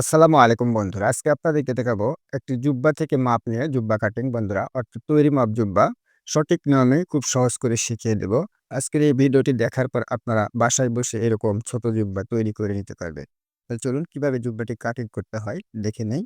আসসালামু আলাইকুম বন্ধুরা। আজকে আপনাদেরকে দেখাবো একটি জুব্বা থেকে মাপ নিয়ে জুব্বা কাটিং বন্ধুরা অর্থাৎ তৈরি মাপ জুব্বা সঠিক নিয়মে খুব সহজ করে শিখিয়ে দেব। আজকের এই ভিডিওটি দেখার পর আপনারা বাসায় বসে এরকম ছোট জুব্বা তৈরি করে নিতে পারবেন। তো চলুন, কীভাবে জুব্বাটি কাটিং করতে হয় দেখে নেই।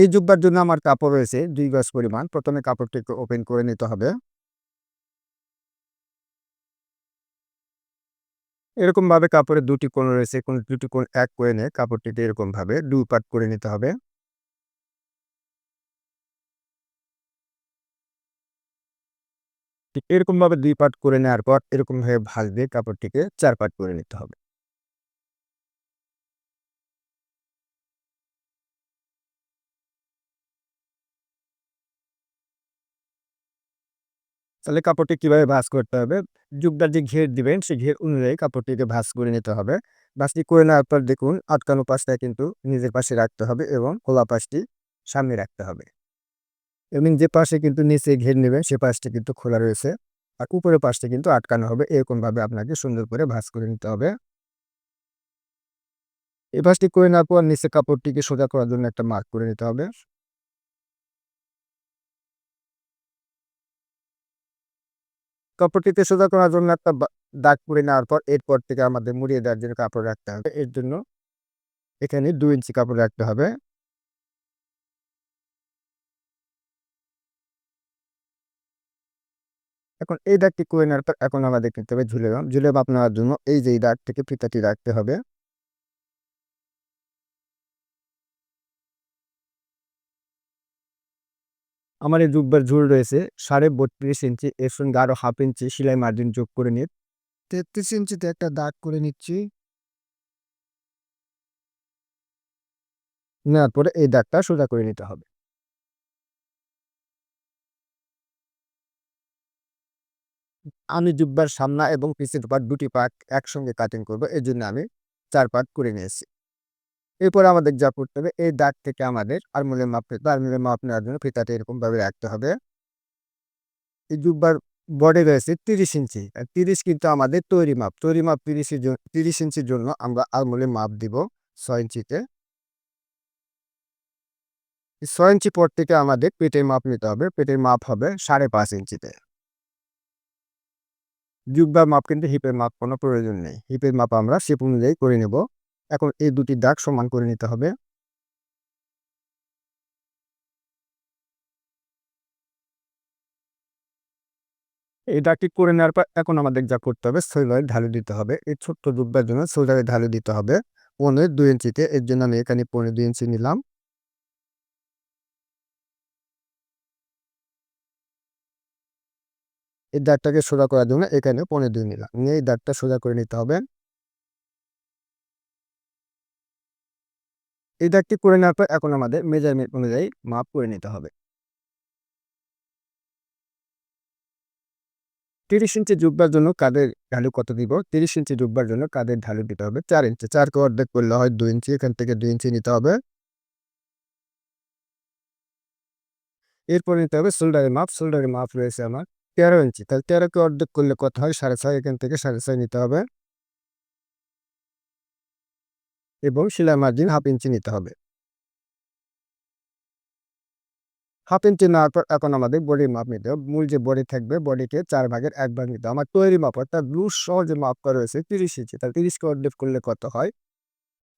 এই জুব্বার জন্য আমার কাপড় রয়েছে দুই গজ পরিমাণ। প্রথমে কাপড়টিকে ওপেন করে নিতে হবে। এরকমভাবে কাপড়ের দুটি কোণ রয়েছে, কোন দুটি কোণ এক করে নিয়ে কাপড়টিকে এরকমভাবে দুই পার্ট করে নিতে হবে। ঠিক এরকমভাবে দুই পার্ট করে নেওয়ার পর এরকমভাবে ভাঁজ দিয়ে কাপড়টিকে চার পার্ট করে নিতে হবে। তাহলে কাপড়টি কীভাবে ভাঁজ করতে হবে? জুব্বার যে ঘের দিবেন, সেই ঘের অনুযায়ী কাপড়টিকে ভাঁজ করে নিতে হবে। ভাঁজটি করে নেওয়ার পর দেখুন, আটকানো পাশটা কিন্তু নিজের পাশে রাখতে হবে এবং খোলা পাশটি সামনে রাখতে হবে। এবং যে পাশে কিন্তু নিচে ঘের নেবেন, সে পাশটি কিন্তু খোলা রয়েছে। আর উপরের পাশটি কিন্তু আটকানো হবে। এরকমভাবে আপনাকে সুন্দর করে ভাঁজ করে নিতে হবে। এই পাশটি করে নেওয়ার পর নিচে কাপড়টিকে সোজা করার জন্য একটা মার্ক করে নিতে হবে। কাপড়টিতে সোজা করার জন্য একটা দাগ করে নেওয়ার পর এরপর থেকে আমাদের মুড়িয়ে দেওয়ার জন্য কাপড় রাখতে হবে। এর জন্য এখানে দু ইঞ্চি কাপড় রাখতে হবে। এখন এই দাগটি করে নেওয়ার পর এখন আমাদের কিনতে হবে ঝুলে বাম ঝুলে বাপ নেওয়ার জন্য এই যে দাগ থেকে ফিতাটি রাখতে হবে। আমার এই জুব্বার ঝুল রয়েছে ৩.৫ ইঞ্চি এর সঙ্গে আরও হাফ ইঞ্চি সেলাই মার্জিন যোগ করে নিয়ে ৩৩ ইঞ্চিতে একটা দাগ করে নিচ্ছি। নেওয়ার পরে এই দাগটা সোজা করে নিতে হবে। আমি জুব্বার সামনা এবং পিছের পার্ট দুটি পার্ট একসঙ্গে কাটিং করব। এর জন্য আমি চার পার্ট করে নিয়েছি। এরপর আমাদের যা করতে হবে, এই দাগ থেকে আমাদের আরমোলের মাপ নিতে আরমোলের মাপ নেওয়ার জন্য ফিতাটা এরকমভাবে রাখতে হবে। এই জুব্বার বডি রয়েছে ৩০ ইঞ্চি। ৩০ কিন্তু আমাদের তৈরি মাপ। তৈরি মাপ ৩০ এর জন ৩০ ইঞ্চির জন্য আমরা আরমোলের মাপ দিব ছয় ইঞ্চিতে। ৬ ইঞ্চি পর থেকে আমাদের পেটের মাপ নিতে হবে। পেটের মাপ হবে ৫.৫ ইঞ্চিতে। জুব্বার মাপ কিন্তু হিপের মাপ কোনো প্রয়োজন নেই। হিপের মাপ আমরা শেপ অনুযায়ী করে নেব। এখন এই দুটি দাগ সমান করে নিতে হবে। এই দাগটি করে নেওয়ার পর এখন আমাদের যা করতে হবে সোলারে ঢালু দিতে হবে। এই ছোট্ট জুব্বার জন্য সোলারে ঢালু দিতে হবে ১৫-২ ইঞ্চিতে। এর জন্য আমি এখানে ১৫-২ ইঞ্চি নিলাম। এই দাগটাকে সোজা করার জন্য এখানে ১৫-২ নিলাম। নিয়ে এই দাগটা সোজা করে নিতে হবে। এই দাগটি করে নেওয়ার পর এখন আমাদের মেজারমেন্ট অনুযায়ী মাপ করে নিতে হবে। ৩০ ইঞ্চি জুব্বার জন্য কাদের ঢালু কত দিব? ৩০ ইঞ্চি জুব্বার জন্য কাদের ঢালু দিতে হবে চার ইঞ্চি। ৪ কে অর্ধেক করলে হয় ২ ইঞ্চি। এখান থেকে ২ ইঞ্চি নিতে হবে। এরপর নিতে হবে শোল্ডারের মাপ। শোল্ডারের মাপ রয়েছে আমার ১৩ ইঞ্চি। তাহলে তেরোকে অর্ধেক করলে কত হয়? ৬.৫ এখান থেকে ৬.৫ নিতে হবে। এবং সেলাই মার্জিন হাফ ইঞ্চি নিতে হবে। হাফ ইঞ্চি নেওয়ার পর এখন আমাদের বডির মাপ নিতে হবে। মূল যে বডি থাকবে, বডিকে চার ভাগের এক ভাগ নিতে হবে। আমার তৈরি মাপ অর্থাৎ লুজ সহ যে মাপটা রয়েছে ৩০ ইঞ্চি। তাহলে ৩০ কে অর্ধেক করলে কত হয়?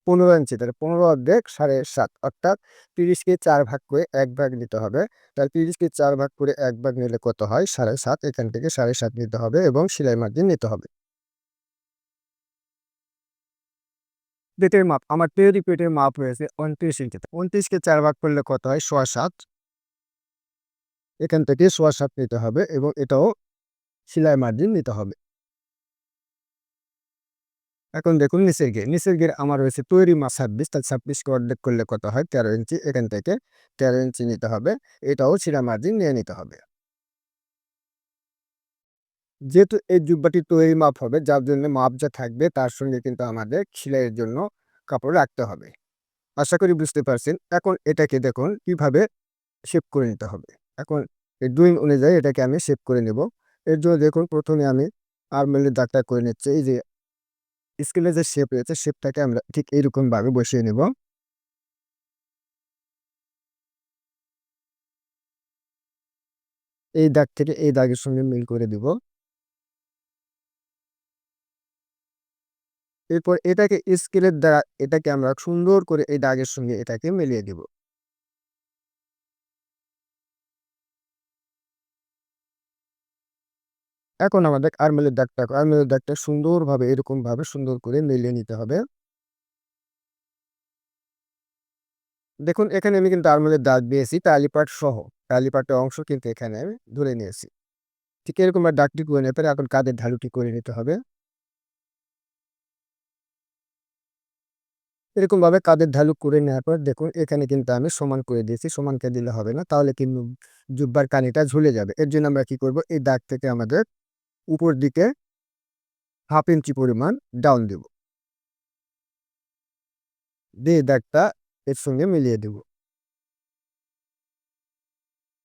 ১৫ ইঞ্চি। তাহলে ১৫ অর্ধেক ৭.৫ অর্থাৎ তিরিশকে চার ভাগ করে এক ভাগ নিতে হবে। তাহলে তিরিশকে চার ভাগ করে এক ভাগ নিলে কত হয়? ৭.৫ এখান থেকে ৭.৫ নিতে হবে এবং সেলাই মার্জিন নিতে হবে। পেটের মাপ। আমার তৈরি পেটের মাপ রয়েছে ২৯ ইঞ্চিতে। ২৯ কে ৪ ভাগ করলে কত হয়? ৭.৫ এখান থেকে ৭.৫ নিতে হবে এবং এটাও সেলাই মার্জিন নিতে হবে। এখন দেখুন নিচের গিয়ে নিচের ঘের আমার হয়েছে তৈরি মাপ ২৬ তাহলে ২৬ কে অর্ধেক করলে কত হয়? ১৩ ইঞ্চি। এখান থেকে ১৩ ইঞ্চি নিতে হবে। এটাও সেলাই মার্জিন নিয়ে নিতে হবে। যেহেতু এই জুব্বাটি তৈরি মাপ হবে, যার জন্য মাপ যা থাকবে তার সঙ্গে কিন্তু আমাদের সেলাইয়ের জন্য কাপড় রাখতে হবে। আশা করি বুঝতে পারছেন। এখন এটাকে দেখুন, কীভাবে শেপ করে নিতে হবে। এখন এই ২ অনুযায়ী এটাকে আমি শেপ করে নেব। এর জন্য দেখুন, প্রথমে আমি আরমোলের দাগটা করে নিচ্ছি। এই যে স্কেলের যে শেপ রয়েছে শেপটাকে আমরা ঠিক এইরকমভাবে বসিয়ে নেব এই দাগ থেকে এই দাগের সঙ্গে মিল করে দিব এরপর এটাকে স্কেলের দ্বারা এটাকে আমরা সুন্দর করে এই দাগের সঙ্গে এটাকে মিলিয়ে দিব। এখন আমাদের আর্মেলের দাগটা আর্মেলের দাগটা সুন্দরভাবে, এরকমভাবে সুন্দর করে মিলিয়ে নিতে হবে। দেখুন, এখানে আমি কিন্তু আর্মেলের দাগ দিয়েছি টালিপাট সহ। টালিপাটের অংশ কিন্তু এখানে আমি ধরে নিয়েছি। ঠিক এরকম দাগটি করে নিতে পারে এখন কাদের ঢালুটি করে নিতে হবে। এরকমভাবে কাদের ঢালু করে নেওয়ার পর দেখুন, এখানে কিন্তু আমি সমান করে দিয়েছি সমানকে দিলে হবে না। তাহলে কিন্তু জুব্বার কানিটা ঝুলে যাবে। এর জন্য আমরা কি করব? এই দাগ থেকে আমাদের উপর দিকে হাফ ইঞ্চি পরিমাণ ডাউন দেব। দিয়ে দাগটা এর সঙ্গে মিলিয়ে দেব।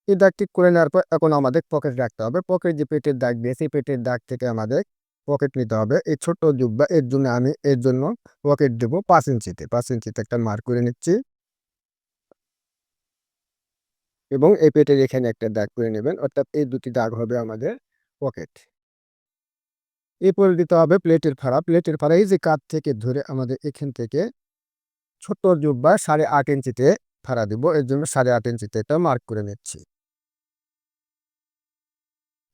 এই দাগটি করে নেওয়ার পর এখন আমাদের পকেট রাখতে হবে। পকেট যে পেটের দাগ দিয়েছি পেটের দাগ থেকে আমাদের পকেট নিতে হবে। এই ছোট জুব্বা, এর জন্য আমি, এর জন্য পকেট দেবো পাঁচ ইঞ্চিতে। পাঁচ ইঞ্চিতে একটা মার্ক করে নিচ্ছি। এবং এই পেটের এখানে একটা দাগ করে নেবেন, অর্থাৎ এই দুটি দাগ হবে আমাদের পকেট এরপরে দিতে হবে প্লেটের ফাড়া প্লেটের ফাড়া এই যে কাঠ থেকে ধরে আমাদের এখান থেকে ছোট জুব্বা সাড়ে আট ইঞ্চিতে ফাড়া দিব। এর জন্য সাড়ে আট ইঞ্চিতে এটা মার্ক করে নিচ্ছি।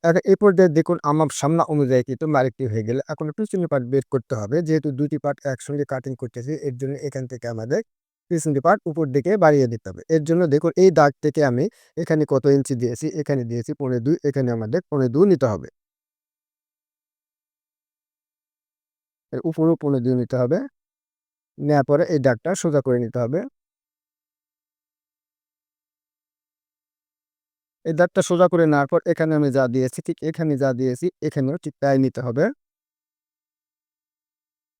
এখন এই পর্যায়ে দেখুন আমার সামনা অনুযায়ী কিন্তু মার্কটি হয়ে গেলে। এখন পিছনের পার্ট বের করতে হবে। যেহেতু দুটি পার্ট একসঙ্গে কাটিং করতেছি, এর জন্য এখান থেকে আমাদের পিছনটি পার্ট উপর দিকে বাড়িয়ে দিতে হবে। এর জন্য দেখুন এই দাগ থেকে আমি এখানে কত ইঞ্চি দিয়েছি, এখানে দিয়েছি পনেরো দুই, এখানে আমাদের পনেরো দুই নিতে হবে। উপরেও পনেরো দুই নিতে হবে। নেওয়ার পরে এই দাগটা সোজা করে নিতে হবে। এই দাগটা সোজা করে নেওয়ার পর এখানে আমি যা দিয়েছি, ঠিক এখানে যা দিয়েছি, এখানেও ঠিক তাই নিতে হবে।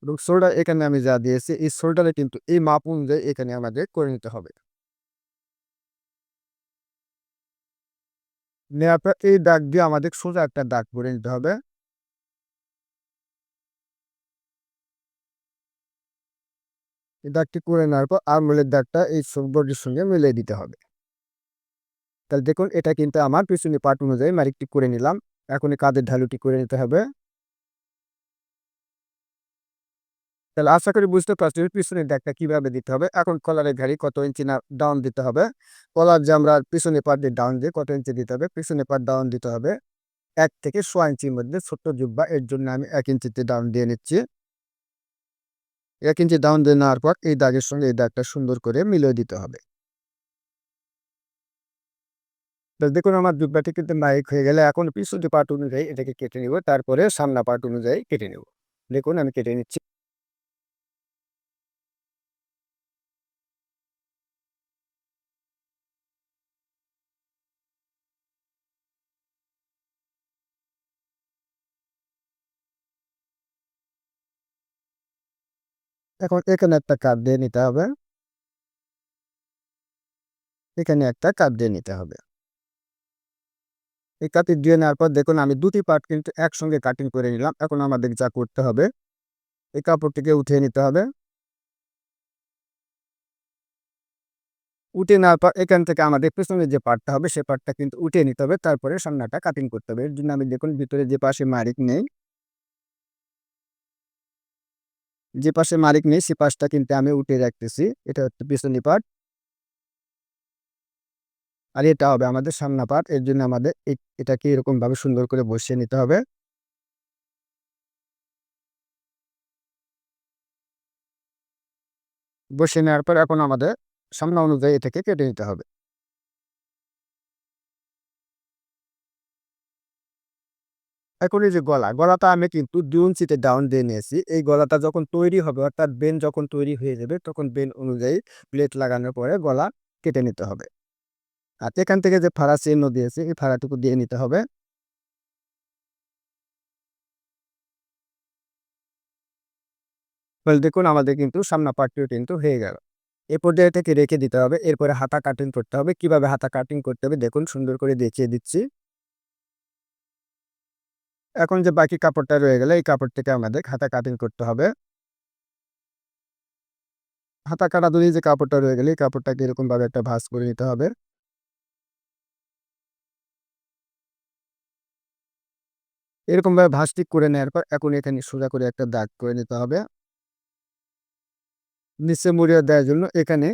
এবং শোল্ডার এখানে আমি যা দিয়েছি, এই শোল্ডারে কিন্তু এই মাপ অনুযায়ী এখানে আমাদের করে নিতে হবে। নেওয়ার পর এই দাগ দিয়ে আমাদের সোজা একটা দাগ করে নিতে হবে। এই দাগটি করে নেওয়ার পর আরমোলের দাগটা এই বডির সঙ্গে মিলিয়ে দিতে হবে। তাহলে দেখুন, এটা কিন্তু আমার পিছনে পার্ট অনুযায়ী মারিকটি করে নিলাম। এখন এই কাদের ঢালুটি করে নিতে হবে। তাহলে আশা করি বুঝতে পারছি পিছনের দাগটা কীভাবে দিতে হবে। এখন কলারের ঘাড়ি কত ইঞ্চি না ডাউন দিতে হবে। কলার যে আমরা পিছনে পার্ট দিয়ে ডাউন দিয়ে কত ইঞ্চি দিতে হবে পিছনে পার্ট ডাউন দিতে হবে। এক থেকে সোয়া ইঞ্চির মধ্যে ছোট্ট জুব্বা, এর জন্য আমি এক ইঞ্চিতে ডাউন দিয়ে নিচ্ছি। এক ইঞ্চি ডাউন দিয়ে নেওয়ার পর এই দাগের সঙ্গে এই দাগটা সুন্দর করে মিলিয়ে দিতে হবে। দেখুন আমার জুব্বাটি কিন্তু মাইক হয়ে গেলে এখন পিছনে পার্ট অনুযায়ী এটাকে কেটে নিব, তারপরে সামনা পার্ট অনুযায়ী কেটে নেব। দেখুন আমি কেটে নিচ্ছি। এখন এখানে একটা কাপ দিয়ে নিতে হবে। এখানে একটা কাপ দিয়ে নিতে হবে। এই কাটি দিয়ে নেওয়ার পর দেখুন আমি দুটি পার্ট কিন্তু একসঙ্গে কাটিং করে নিলাম। এখন আমাদের যা করতে হবে, এই কাপড়টিকে উঠিয়ে নিতে হবে। উঠে নেওয়ার পর এখান থেকে আমাদের পেছনে যে পার্টটা হবে, সে পার্টটা কিন্তু উঠিয়ে নিতে হবে। তারপরে সামনাটা কাটিং করতে হবে। এর জন্য আমি দেখুন ভিতরে যে পাশে মারিক নেই, যে পাশে মারিক নেই, সে পাশটা কিন্তু আমি উঠে রাখতেছি। এটা হচ্ছে পিছনি পার্ট আর এটা হবে আমাদের সামনা পার্ট এর জন্য আমাদের এটাকে এরকমভাবে সুন্দর করে বসিয়ে নিতে হবে। বসিয়ে নেওয়ার পর এখন আমাদের সামনা অনুযায়ী এটাকে কেটে নিতে হবে। এখন এই যে গলা, গলাটা আমি কিন্তু দুই ইঞ্চিতে ডাউন দিয়ে নিয়েছি। এই গলাটা যখন তৈরি হবে, অর্থাৎ বেন যখন তৈরি হয়ে যাবে, তখন বেন অনুযায়ী প্লেট লাগানোর পরে গলা কেটে নিতে হবে। আর এখান থেকে যে ফাড়া চিহ্ন দিয়েছি, এই ফাড়াটুকু দিয়ে নিতে হবে। দেখুন, আমাদের কিন্তু সামনা পার্টটিও কিন্তু হয়ে গেল। এ পর্যায়ে থেকে রেখে দিতে হবে। এরপরে হাতা কাটিং করতে হবে। কীভাবে হাতা কাটিং করতে হবে? দেখুন, সুন্দর করে দেখিয়ে দিচ্ছি। এখন যে বাকি কাপড়টা রয়ে গেলে, এই কাপড় থেকে আমাদের হাতা কাটিং করতে হবে। হাতা কাটা ধরে যে কাপড়টা রয়ে গেলে, এই কাপড়টাকে এরকমভাবে একটা ভাঁজ করে নিতে হবে। এরকমভাবে ভাঁজ ঠিক করে নেওয়ার পর এখন এখানে সোজা করে একটা দাগ করে নিতে হবে। নিচে মুড়িয়ে দেওয়ার জন্য এখানে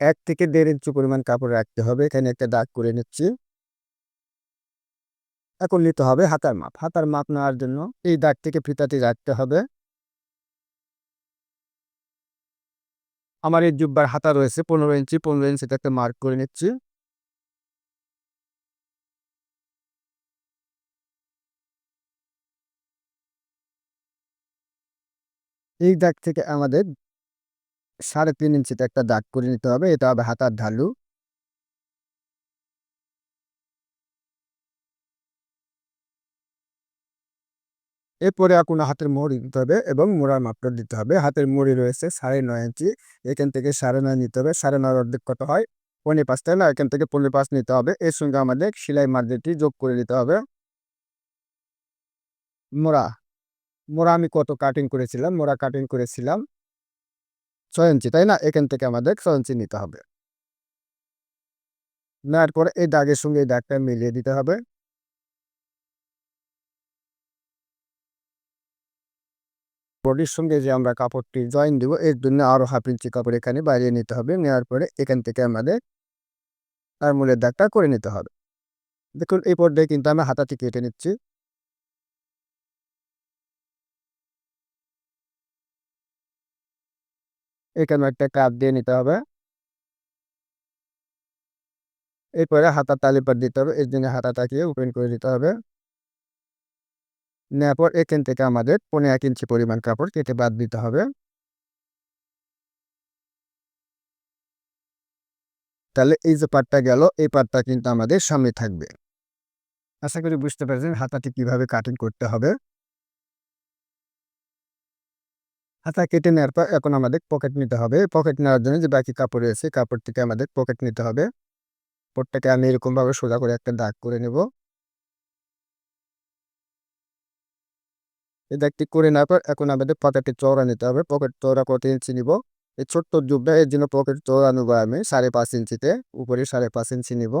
এক থেকে দেড় ইঞ্চি পরিমাণ কাপড় রাখতে হবে। এখানে একটা দাগ করে নিচ্ছি। এখন নিতে হবে হাতার মাপ। হাতার মাপ নেওয়ার জন্য এই দাগ থেকে ফিতাটি রাখতে হবে। আমার এই জুব্বার হাতা রয়েছে, পনেরো ইঞ্চি, পনেরো ইঞ্চিতে একটা মার্ক করে নিচ্ছি। এই দাগ থেকে আমাদের সাড়ে তিন ইঞ্চিতে একটা দাগ করে নিতে হবে। এটা হবে হাতার ঢালু। এরপরে কোনো হাতের মোড় দিতে হবে এবং মোড়ার মাপটা দিতে হবে। হাতের মুড়ি রয়েছে সাড়ে নয় ইঞ্চি এখান থেকে সাড়ে নয় নিতে হবে। সাড়ে নয় অর্ধেক কত হয়? পনেরো পাঁচ, তাই না? এখান থেকে পনেরো পাঁচ নিতে হবে। এর সঙ্গে আমাদের সেলাই মার্জিনটি যোগ করে নিতে হবে। মোড়া। মোড়া আমি কত কাটিং করেছিলাম মোড়া কাটিং করেছিলাম ছয় ইঞ্চি, তাই না? এখান থেকে আমাদের ছয় ইঞ্চি নিতে হবে। নেওয়ার পরে এই দাগের সঙ্গে এই দাগটা মিলিয়ে দিতে হবে। বডির সঙ্গে যে আমরা কাপড়টি জয়েন দিব, এর জন্য আরও হাফ ইঞ্চি কাপড় এখানে বাড়িয়ে নিতে হবে। নেওয়ার পরে এখান থেকে আমাদের আর মূলের দাগটা করে নিতে হবে। দেখুন, এই পর্যায়ে কিন্তু আমি হাতাটি কেটে নিচ্ছি। এখানে একটা কাপ দিয়ে নিতে হবে। এরপরে হাতা তালিপার দিতে হবে, এর জন্য হাতাটাকে ওপেন করে দিতে হবে। নেওয়ার পর এখান থেকে আমাদের পনেরো এক ইঞ্চি পরিমাণ কাপড় কেটে বাদ দিতে হবে। তাহলে এই যে পাটটা গেল, এই পাটটা কিন্তু আমাদের সামনে থাকবে। আশা করি বুঝতে পারছেন হাতাটি কীভাবে কাটিং করতে হবে। হাতা কেটে নেওয়ার পর এখন আমাদের পকেট নিতে হবে। পকেট নেওয়ার জন্য যে বাকি কাপড় রয়েছে কাপড় থেকে আমাদের পকেট নিতে হবে। পটটাকে আমি এরকমভাবে সোজা করে একটা দাগ করে নেব। এই দাগটি করে নেওয়ার পর এখন আমাদের পকেটে চওড়া নিতে হবে। পকেট চওড়া কত ইঞ্চি নিব? এই ছোট্ট জুবটা এর জন্য পকেট চওড়া নেব আমি সাড়ে পাঁচ ইঞ্চিতে। উপরে সাড়ে পাঁচ ইঞ্চি নিব।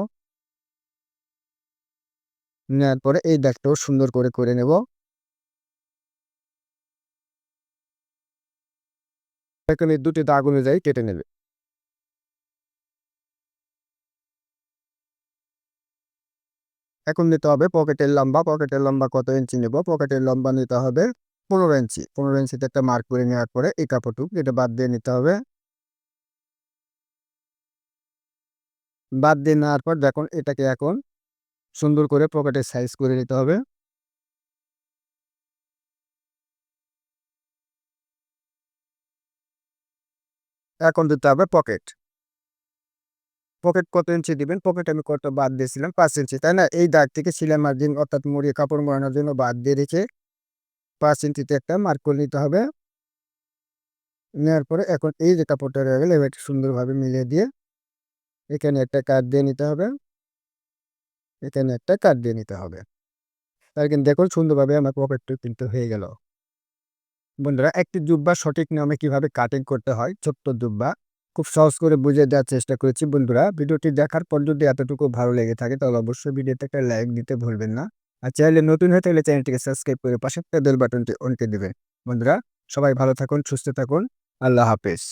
নেওয়ার পরে এই দাগটাও সুন্দর করে করে নেব। এখানে দুটি দাগ অনুযায়ী কেটে নেবে। এখন নিতে হবে পকেটের লম্বা পকেটের লম্বা কত ইঞ্চি নেব? পকেটের লম্বা নিতে হবে পনেরো ইঞ্চি। পনেরো ইঞ্চিতে একটা মার্ক করে নেওয়ার পরে এই কাপড়টুকু এটা বাদ দিয়ে নিতে হবে। বাদ দিয়ে নেওয়ার পর দেখুন এটাকে এখন সুন্দর করে পকেটের সাইজ করে নিতে হবে। এখন দিতে হবে পকেট পকেট কত ইঞ্চি দিবেন? পকেট আমি কত বাদ দিয়েছিলাম? পাঁচ ইঞ্চি তাই না? এই দাগ থেকে সিলাই মার্জিন অর্থাৎ মুড়িয়ে কাপড় মোড়ানোর জন্য বাদ দিয়ে রেখে পাঁচ ইঞ্চিতে একটা মার্ক করে নিতে হবে। নেওয়ার পরে এখন এই যে কাপড়টা রয়ে গেলে, এবার সুন্দরভাবে মিলিয়ে দিয়ে এখানে একটা কাট দিয়ে নিতে হবে। এখানে একটা কাট দিয়ে নিতে হবে। তার কিন্তু দেখুন সুন্দরভাবে আমার পকেটটা কিন্তু হয়ে গেল। বন্ধুরা, একটি জুব্বা সঠিক নিয়মে কীভাবে কাটিং করতে হয়? ছোট্ট জুব্বা। খুব সহজ করে বুঝে দেওয়ার চেষ্টা করেছি বন্ধুরা। ভিডিওটি দেখার পর যদি এতটুকু ভালো লেগে থাকে, তাহলে অবশ্যই ভিডিওতে একটা লাইক দিতে ভুলবেন না। আর চ্যানেলে নতুন হয়ে থাকলে চ্যানেলটিকে সাবস্ক্রাইব করে পাশে একটা বেল বাটনটি অনকে দেবেন। বন্ধুরা, সবাই ভালো থাকুন, সুস্থ থাকুন। আল্লাহ হাফেজ।